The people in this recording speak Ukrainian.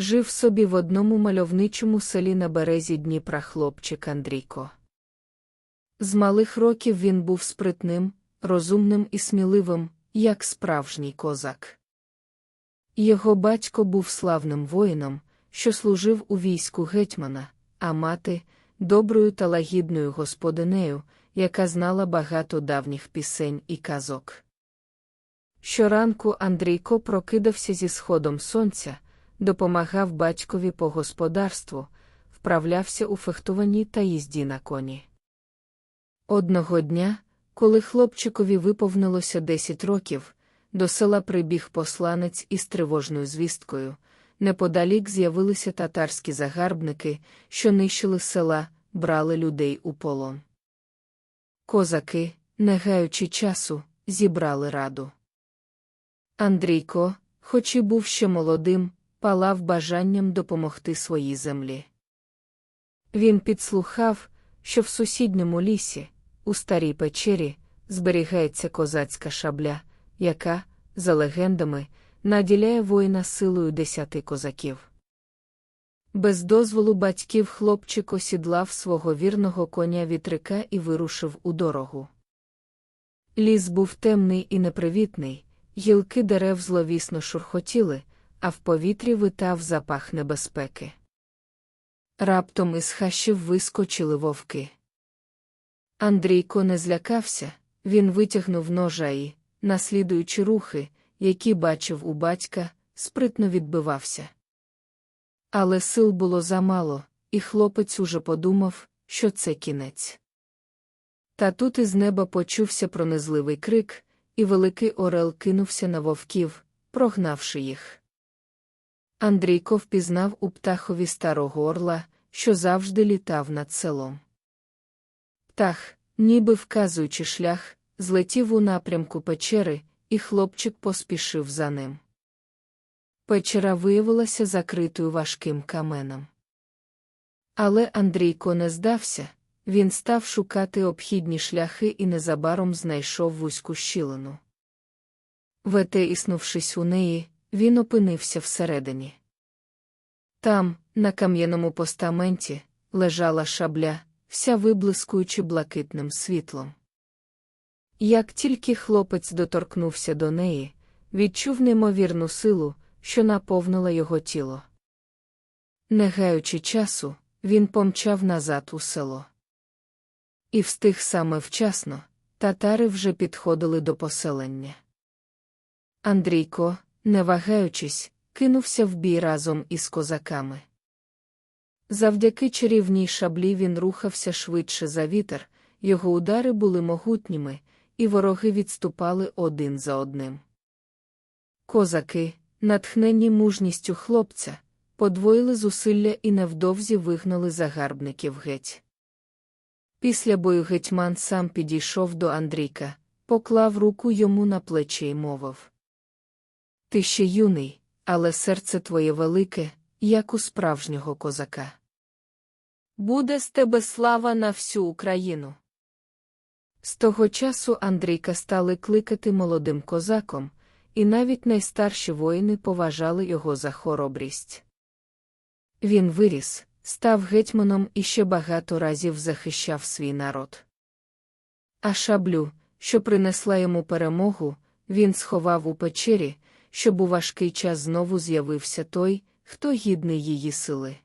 Жив собі в одному мальовничому селі на березі Дніпра хлопчик Андрійко. З малих років він був спритним, розумним і сміливим, як справжній козак. Його батько був славним воїном, що служив у війську гетьмана, а мати доброю та лагідною господинею, яка знала багато давніх пісень і казок. Щоранку Андрійко прокидався зі сходом сонця, допомагав батькові по господарству, вправлявся у фехтуванні та їзді на коні. Одного дня, коли хлопчикові виповнилося 10 років, до села прибіг посланець із тривожною звісткою. Неподалік з'явилися татарські загарбники, що нищили села, брали людей у полон. Козаки, не гаючи часу, зібрали раду. Андрійко, хоч і був ще молодим, палав бажанням допомогти своїй землі. Він підслухав, що в сусідньому лісі, у старій печері, зберігається козацька шабля, яка, за легендами, наділяє воїна силою десяти козаків. Без дозволу батьків хлопчик осідлав свого вірного коня вітрика і вирушив у дорогу. Ліс був темний і непривітний, гілки дерев зловісно шурхотіли, а в повітрі витав запах небезпеки. Раптом із хащів вискочили вовки. Андрійко не злякався, він витягнув ножа і, наслідуючи рухи, які бачив у батька, спритно відбивався. Але сил було замало, і хлопець уже подумав, що це кінець. Та тут із неба почувся пронизливий крик, і великий орел кинувся на вовків, прогнавши їх. Андрійко впізнав у птахові старого орла, що завжди літав над селом. Птах, ніби вказуючи шлях, злетів у напрямку печери, і хлопчик поспішив за ним. Печера виявилася закритою важким каменом. Але Андрійко не здався, він став шукати обхідні шляхи і незабаром знайшов вузьку щілину. Вете, існувшись у неї, він опинився всередині. Там, на кам'яному постаменті, лежала шабля, вся виблискуючи блакитним світлом. Як тільки хлопець доторкнувся до неї, відчув неймовірну силу, що наповнила його тіло. Не гаючи часу, він помчав назад у село. І встиг саме вчасно, татари вже підходили до поселення. Андрійко, не вагаючись, кинувся в бій разом із козаками. Завдяки чарівній шаблі він рухався швидше за вітер, його удари були могутніми, і вороги відступали один за одним. Козаки, натхнені мужністю хлопця, подвоїли зусилля і невдовзі вигнали загарбників геть. Після бою гетьман сам підійшов до Андрійка, поклав руку йому на плече й мовив. Ти ще юний, але серце твоє велике, як у справжнього козака. Буде з тебе слава на всю Україну. З того часу Андрійка стали кликати молодим козаком, і навіть найстарші воїни поважали його за хоробрість. Він виріс, став гетьманом і ще багато разів захищав свій народ. А шаблю, що принесла йому перемогу, він сховав у печері, щоб у важкий час знову з'явився той, хто гідний її сили.